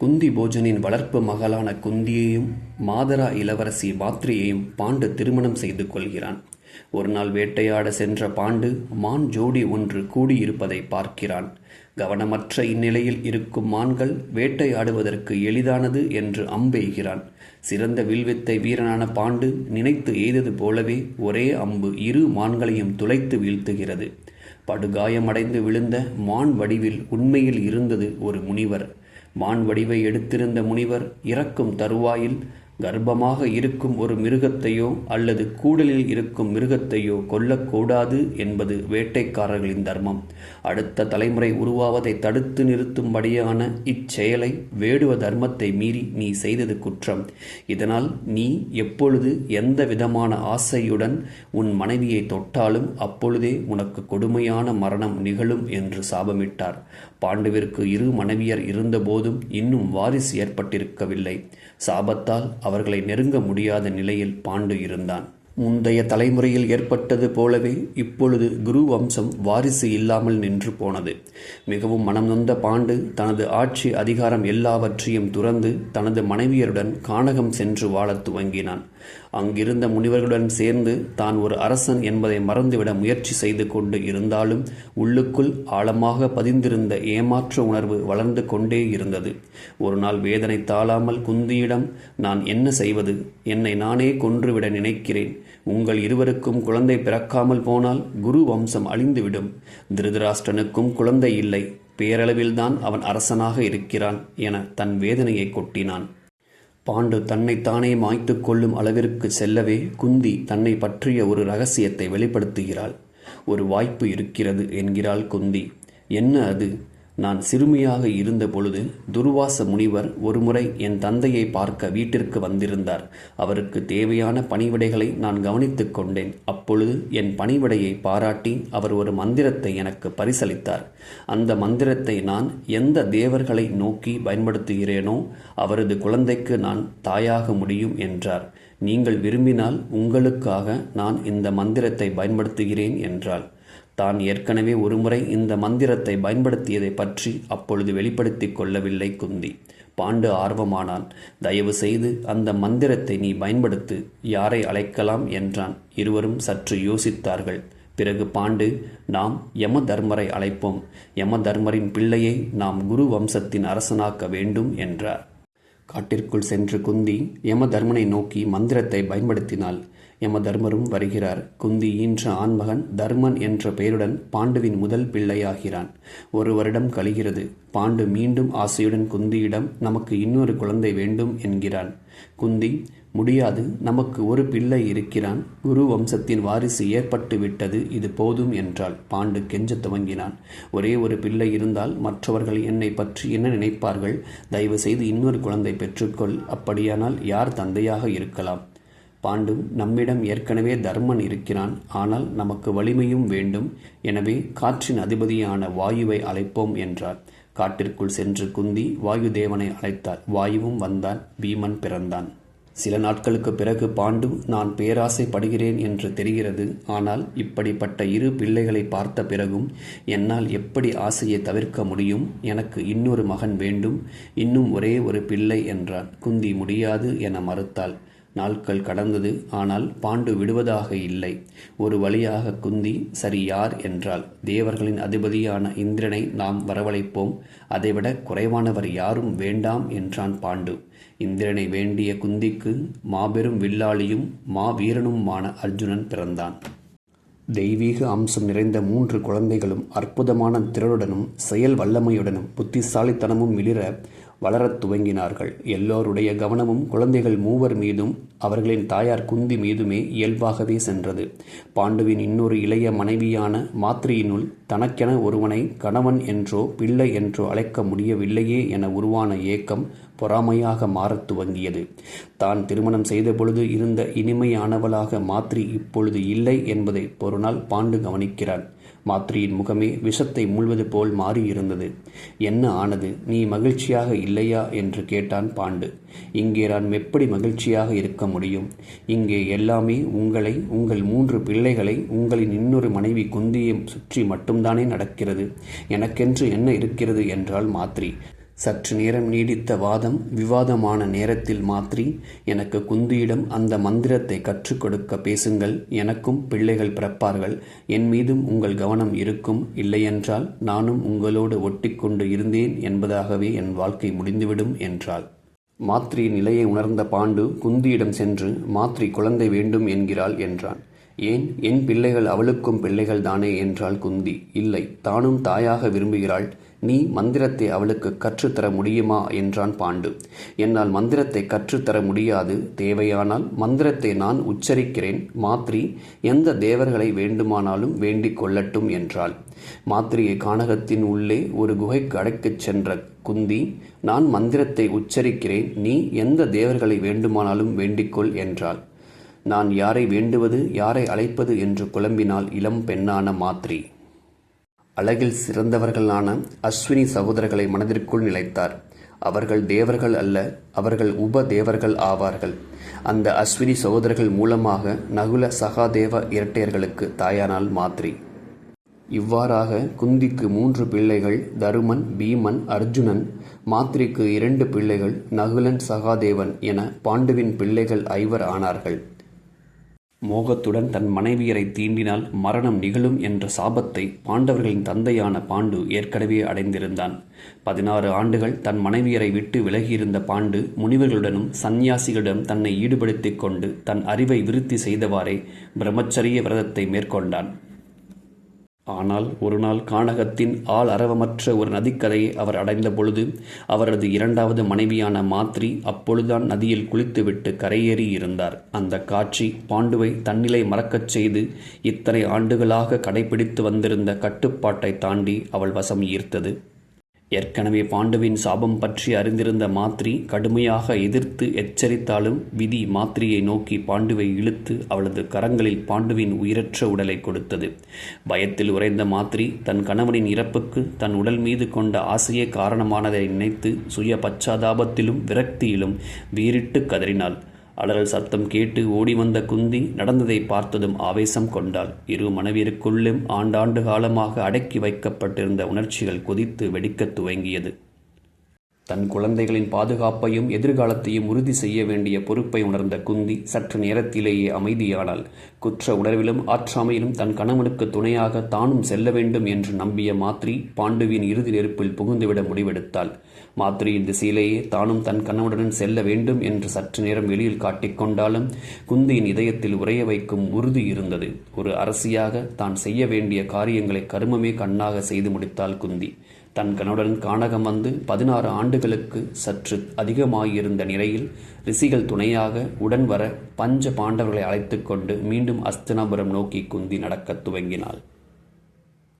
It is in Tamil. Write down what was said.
குந்தி போஜனின் வளர்ப்பு மகளான குந்தியையும் மாதரா இளவரசி பாத்ரியையும் பாண்டு திருமணம் செய்து கொள்கிறான். ஒரு நாள் வேட்டையாட சென்ற பாண்டு மான் ஜோடி ஒன்று கூடியிருப்பதை பார்க்கிறான். கவனமற்ற இந்நிலையில் இருக்கும் மான்கள் வேட்டையாடுவதற்கு எளிதானது என்று அம்பெய்கிறான். சிறந்த வில்வித்தை வீரனான பாண்டு நினைத்து எய்தது போலவே ஒரே அம்பு இரு மான்களையும் துளைத்து வீழ்த்துகிறது. படுகாயமடைந்து விழுந்த மான் வடிவில் உண்மையில் இருந்தது ஒரு முனிவர். மான் வடிவை எடுத்திருந்த முனிவர் இறக்கும் தருவாயில் கர்ப்பமாக இருக்கும் ஒரு மிருகத்தையோ அல்லது கூடலில் இருக்கும் மிருகத்தையோ கொல்லக்கூடாது என்பது வேட்டைக்காரர்களின் தர்மம். அடுத்த தலைமுறை உருவாவதை தடுத்து நிறுத்தும்படியான இச்செயலை வேடுவ தர்மத்தை மீறி நீ செய்தது குற்றம். இதனால் நீ எப்பொழுது எந்த விதமான ஆசையுடன் உன் மனைவியை தொட்டாலும் அப்பொழுதே உனக்கு கொடுமையான மரணம் நிகழும் என்று சாபமிட்டார். பாண்டுவிற்கு இரு மனைவியர் இருந்தபோதும் இன்னும் வாரிசு ஏற்பட்டிருக்கவில்லை. சாபத்தால் அவர்களை நெருங்க முடியாத நிலையில் பாண்டு இருந்தான். முந்தைய தலைமுறையில் ஏற்பட்டது போலவே இப்பொழுது குரு வம்சம் வாரிசு இல்லாமல் நின்று போனது. மிகவும் மனம் நொந்த பாண்டு தனது ஆட்சி அதிகாரம் எல்லாவற்றையும் துறந்து தனது மனைவியருடன் கானகம் சென்று வாழத் துவங்கினான். அங்கிருந்த முனிவர்களுடன் சேர்ந்து தான் ஒரு அரசன் என்பதை மறந்துவிட முயற்சி செய்து கொண்டு இருந்தாலும் உள்ளுக்குள் ஆழமாக பதிந்திருந்த ஏமாற்ற உணர்வு வளர்ந்து கொண்டே இருந்தது. ஒரு நாள் வேதனை தாழாமல் குந்தியிடம் நான் என்ன செய்வது? என்னை நானே கொன்றுவிட நினைக்கிறேன். உங்கள் இருவருக்கும் குழந்தை பிறக்காமல் போனால் குரு வம்சம் அழிந்துவிடும். திருதராஷ்டனுக்கும் குழந்தை இல்லை. பேரளவில்தான் அவன் அரசனாக இருக்கிறான் என தன் வேதனையை கொட்டினான். பாண்டு தன்னைத்தானே மாய்த்து கொள்ளும் அளவிற்கு செல்லவே குந்தி தன்னை பற்றிய ஒரு ரகசியத்தை வெளிப்படுத்துகிறாள். ஒரு வாய்ப்பு இருக்கிறது என்கிறாள் குந்தி. என்ன அது? நான் சிறுமியாக இருந்த பொழுது துர்வாச முனிவர் ஒருமுறை என் தந்தையை பார்க்க வீட்டிற்கு வந்திருந்தார். அவருக்கு தேவையான பணிவிடைகளை நான் கவனித்துக் கொண்டேன். அப்பொழுது என் பணிவிடையை பாராட்டி அவர் ஒரு மந்திரத்தை எனக்கு பரிசளித்தார். அந்த மந்திரத்தை நான் எந்த தேவர்களை நோக்கி பயன்படுத்துகிறேனோ அவரது குழந்தைக்கு நான் தாயாக முடியும் என்றார். நீங்கள் விரும்பினால் உங்களுக்காக நான் இந்த மந்திரத்தை பயன்படுத்துகிறேன் என்றாள். தான் ஏற்கனவே ஒருமுறை இந்த மந்திரத்தை பயன்படுத்தியதை பற்றி அப்பொழுது வெளிப்படுத்திக் கொள்ளவில்லை குந்தி. பாண்டு ஆர்வமானான். தயவு செய்து அந்த மந்திரத்தை நீ பயன்படுத்து யாரை அழைக்கலாம்? என்றான். இருவரும் சற்று யோசித்தார்கள். பிறகு பாண்டு நாம் யம தர்மரை அழைப்போம். யம தர்மரின் பிள்ளையை நாம் குரு வம்சத்தின் அரசனாக்க வேண்டும் என்றார். காட்டிற்குள் சென்று குந்தி யம தர்மனை நோக்கி மந்திரத்தை பயன்படுத்தினாள். யம தர்மரும் வருகிறார். குந்தி ஈன்ற ஆண்மகன் தர்மன் என்ற பெயருடன் பாண்டுவின் முதல் பிள்ளையாகிறான். ஒரு வருடம் கழிகிறது. பாண்டு மீண்டும் ஆசையுடன் குந்தியிடம் நமக்கு இன்னொரு குழந்தை வேண்டும் என்கிறான். குந்தி முடியாது. நமக்கு ஒரு பிள்ளை இருக்கிறான். குரு வம்சத்தின் வாரிசு ஏற்பட்டு விட்டது. இது போதும் என்றால் பாண்டு கெஞ்ச துவங்கினான். ஒரே ஒரு பிள்ளை இருந்தால் மற்றவர்கள் என்னை பற்றி என்ன நினைப்பார்கள்? தயவு செய்து இன்னொரு குழந்தை பெற்றுக்கொள். அப்படியானால் யார் தந்தையாக இருக்கலாம்? பாண்டு நம்மிடம் ஏற்கனவே தர்மன் இருக்கிறான். ஆனால் நமக்கு வலிமையும் வேண்டும். எனவே காற்றின் அதிபதியான வாயுவை அழைப்போம் என்றார். காட்டிற்குள் சென்று குந்தி வாயு தேவனை அழைத்தார். வாயுவும் வந்தான். பீமன் பிறந்தான். சில நாட்களுக்கு பிறகு பாண்டு நான் பேராசைப்படுகிறேன் என்று தெரிகிறது. ஆனால் இப்படிப்பட்ட இரு பிள்ளைகளை பார்த்த பிறகும் என்னால் எப்படி ஆசையை தவிர்க்க முடியும்? எனக்கு இன்னொரு மகன் வேண்டும். இன்னும் ஒரே ஒரு பிள்ளை என்றான். குந்தி முடியாது என மறுத்தாள். நாட்கள் கடந்தது. ஆனால் பாண்டு விடுவதாக இல்லை. ஒரு வழியாக குந்தி சரி யார்? என்றால் தேவர்களின் அதிபதியான இந்திரனை நாம் வரவழைப்போம். அதைவிட குறைவானவர் யாரும் வேண்டாம் என்றான் பாண்டு. இந்திரனை வேண்டிய குந்திக்கு மாபெரும் வில்லாளியும் மாவீரனுமான அர்ஜுனன் பிறந்தான். தெய்வீக அம்சம் நிறைந்த மூன்று குழந்தைகளும் அற்புதமான திறனுடனும் செயல் வல்லமையுடனும் புத்திசாலித்தனமும் மிளிர வளரத் துவங்கினார்கள். எல்லோருடைய கவனமும் குழந்தைகள் மூவர் மீதும் அவர்களின் தாயார் குந்தி மீதுமே இயல்பாகவே சென்றது. பாண்டுவின் இன்னொரு இளைய மனைவியான மாத்திரையினுள் தனக்கென ஒருவனை கணவன் என்றோ பிள்ளை என்றோ அழைக்க முடியவில்லையே என உருவான ஏக்கம் பொறாமையாக மாறத் துவங்கியது. தான் திருமணம் செய்த பொழுது இருந்த இனிமையானவளாக மாத்ரி இப்பொழுது இல்லை என்பதை ஒரு நாள் பாண்டு கவனிக்கிறான். மாத்திரையின் முகமே விஷத்தை மூழ்வது போல் மாறியிருந்தது. என்ன ஆனது? நீ மகிழ்ச்சியாக இல்லையா? என்று கேட்டான் பாண்டு. இங்கே நான் எப்படி மகிழ்ச்சியாக இருக்க முடியும்? இங்கே எல்லாமே உங்களை உங்கள் மூன்று பிள்ளைகளை உங்களின் இன்னொரு மனைவி குந்தியை சுற்றி மட்டும்தானே நடக்கிறது. எனக்கென்று என்ன இருக்கிறது? என்றால் மாத்ரி சற்று நேரம் நீடித்த வாதம் விவாதமான நேரத்தில் மாத்ரி எனக்கு குந்தியிடம் அந்த மந்திரத்தை கற்றுக் கொடுக்க பேசுங்கள். எனக்கும் பிள்ளைகள் பிறப்பார்கள். என் மீதும் உங்கள் கவனம் இருக்கும். இல்லையென்றால் நானும் உங்களோடு ஒட்டிக்கொண்டு இருந்தேன் என்பதாகவே என் வாழ்க்கை முடிந்துவிடும் என்றாள். மாத்ரியின் நிலையை உணர்ந்த பாண்டு குந்தியிடம் சென்று மாத்ரி குழந்தை வேண்டும் என்கிறாள் என்றான். ஏன்? என் பிள்ளைகள் அவளுக்கும் பிள்ளைகள் தானே என்றாள் குந்தி. இல்லை தானும் தாயாக விரும்புகிறாள். நீ மந்திரத்தை அவளுக்கு கற்றுத்தர முடியுமா? என்றான் பாண்டு. என்னால் மந்திரத்தை கற்றுத்தர முடியாது தேவையானால் மந்திரத்தை நான் உச்சரிக்கிறேன். மாத்ரி எந்த தேவர்களை வேண்டுமானாலும் வேண்டிக் கொள்ளட்டும் என்றாள். மாத்ரியை கானகத்தின் உள்ளே ஒரு குகைக்கு அடைக்கச் சென்ற குந்தி நான் மந்திரத்தை உச்சரிக்கிறேன் நீ எந்த தேவர்களை வேண்டுமானாலும் வேண்டிக்கொள் என்றாள். நான் யாரை வேண்டுவது யாரை அழைப்பது என்று குழம்பினாள் இளம் பெண்ணான மாத்ரி. அழகில் சிறந்தவர்களான அஸ்வினி சகோதரர்களை மனதிற்குள் நிலைத்தார். அவர்கள் தேவர்கள் அல்ல அவர்கள் உப தேவர்கள் ஆவார்கள். அந்த அஸ்வினி சகோதரர்கள் மூலமாக நகுல சகாதேவ இரட்டையர்களுக்கு தாயானாள் மாத்ரி இவ்வாறாக குந்திக்கு மூன்று பிள்ளைகள் தருமன் பீமன் அர்ஜுனன் மாத்ரிக்கு இரண்டு பிள்ளைகள் நகுலன் சகாதேவன் என பாண்டுவின் பிள்ளைகள் ஐவர் ஆனார்கள். மோகத்துடன் தன் மனைவியரை தீண்டினால் மரணம் நிகழும் என்ற சாபத்தை பாண்டவர்களின் தந்தையான பாண்டு ஏற்கனவே அடைந்திருந்தான். பதினாறு ஆண்டுகள் தன் மனைவியரை விட்டு விலகியிருந்த பாண்டு முனிவர்களுடனும் சந்நியாசிகளிடம் தன்னை ஈடுபடுத்திக் கொண்டு தன் அறிவை விருத்தி செய்தவாறே பிரம்மச்சரிய விரதத்தை மேற்கொண்டான். ஆனால் ஒரு நாள் கானகத்தின் ஆள் அரவமற்ற ஒரு நதிக்கரையை அவர் அடைந்த பொழுது அவரது இரண்டாவது மனைவியான மாத்ரி அப்பொழுதுதான் நதியில் குளித்துவிட்டு கரையேறி இருந்தார். அந்த காட்சி பாண்டுவை தன்னிலை மறக்கச் செய்து இத்தனை ஆண்டுகளாக கடைபிடித்து வந்திருந்த கட்டுப்பாட்டை தாண்டி அவள் வசம் ஈர்த்தது. ஏற்கனவே பாண்டுவின் சாபம் பற்றி அறிந்திருந்த மாத்ரி கடுமையாக எதிர்த்து எச்சரித்தாலும் விதி மாத்ரியை நோக்கி பாண்டுவை இழுத்து அவளது கரங்களில் பாண்டுவின் உயிரற்ற உடலை கொடுத்தது. பயத்தில் உறைந்த மாத்ரி தன் கணவனின் இறப்புக்கு தன் உடல் மீது கொண்ட ஆசையே காரணமானதை நினைத்து சுய பச்சாதாபத்திலும் விரக்தியிலும் வீரிட்டு கதறினாள். அலறல் சத்தம் கேட்டு ஓடி வந்த குந்தி நடந்ததை பார்த்ததும் ஆவேசம் கொண்டாள். இரு மனைவியருக்குள்ளும் ஆண்டாண்டு காலமாக அடக்கி வைக்கப்பட்டிருந்த உணர்ச்சிகள் கொதித்து வெடிக்கத் துவங்கியது. தன் குழந்தைகளின் பாதுகாப்பையும் எதிர்காலத்தையும் உறுதி செய்ய வேண்டிய பொறுப்பை உணர்ந்த குந்தி சற்று நேரத்திலேயே அமைதியானாள் குற்ற உணர்விலும் ஆற்றாமையிலும் தன் கணவனுக்கு துணையாக தானும் செல்ல வேண்டும் என்று நம்பிய மாத்ரி பாண்டுவின் இறுதி நெருப்பில் புகுந்துவிட முடிவெடுத்தாள். மாத்ரியின் திசையிலேயே தானும் தன் கணவனுடன் செல்ல வேண்டும் என்று சற்று நேரம் வெளியில் காட்டிக்கொண்டாலும் குந்தியின் இதயத்தில் உறைய வைக்கும் உறுதி இருந்தது. ஒரு அரசியாக தான் செய்ய வேண்டிய காரியங்களை கருமமே கண்ணாக செய்து முடித்தாள் குந்தி. தன் கணவனுடன் கானகம் வந்து பதினாறு ஆண்டுகளுக்கு சற்று அதிகமாயிருந்த நிலையில் ரிஷிகள் துணையாக உடன் வர பஞ்ச பாண்டவர்களை அழைத்து கொண்டு மீண்டும் அஸ்தினாபுரம் நோக்கி குந்தி நடக்கத் துவங்கினாள்.